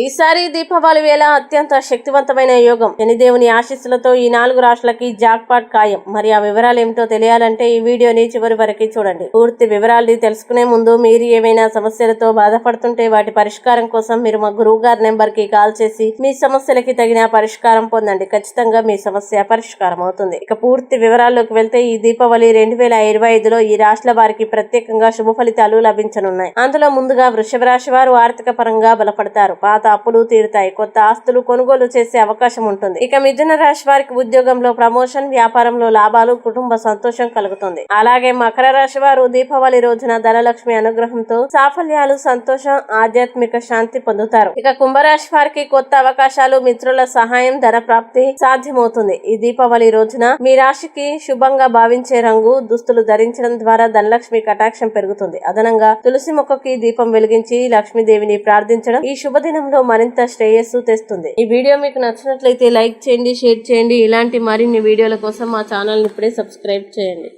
ఈసారి దీపావళి వేళ అత్యంత శక్తివంతమైన యోగం. శనిదేవుని ఆశీస్సులతో ఈ నాలుగు రాష్ట్రాలకి జాక్పాట్ ఖాయం. మరి ఆ వివరాలు ఏమిటో తెలియాలంటే ఈ వీడియోని చివరి వరకు చూడండి. పూర్తి వివరాలు తెలుసుకునే ముందు మీరు ఏమైనా సమస్యలతో బాధపడుతుంటే వాటి పరిష్కారం కోసం మీరు మా గురువు గారి నెంబర్కి కాల్ చేసి మీ సమస్యలకి తగిన పరిష్కారం పొందండి. ఖచ్చితంగా మీ సమస్య పరిష్కారం అవుతుంది. ఇక పూర్తి వివరాల్లోకి వెళ్తే ఈ దీపావళి రెండు వేల ఇరవై ఐదులో ఈ రాష్ట్రాల వారికి ప్రత్యేకంగా శుభ ఫలితాలు లభించనున్నాయి. అందులో ముందుగా వృషభ రాశి వారు ఆర్థిక పరంగా బలపడతారు. తర్వాత అప్పులు తీరుతాయి. కొత్త ఆస్తులు కొనుగోలు చేసే అవకాశం ఉంటుంది. ఇక మిథున రాశి వారికి ఉద్యోగంలో ప్రమోషన్ వ్యాపారంలో లాభాలు కుటుంబ సంతోషం కలుగుతుంది. అలాగే మకర రాశి వారు దీపావళి రోజున ధనలక్ష్మి అనుగ్రహంతో సాఫల్యాలు సంతోషం ఆధ్యాత్మిక శాంతి పొందుతారు. ఇక కుంభరాశి వారికి కొత్త అవకాశాలు మిత్రుల సహాయం ధన ప్రాప్తి సాధ్యమవుతుంది. ఈ దీపావళి రోజున మీ రాశికి శుభంగా భావించే రంగు దుస్తులు ధరించడం ద్వారా ధనలక్ష్మి కటాక్షం పెరుగుతుంది. అదనంగా తులసి మొక్కకి దీపం వెలిగించి లక్ష్మీదేవిని ప్రార్థించడం ఈ శుభదినంలో మరింత శ్రేయస్సు తెస్తుంది. ఈ వీడియో మీకు నచ్చినట్లయితే లైక్ చేయండి షేర్ చేయండి. ఇలాంటి మరిన్ని వీడియోల కోసం మా ఛానల్ని ఇప్పుడే సబ్స్క్రైబ్ చేయండి.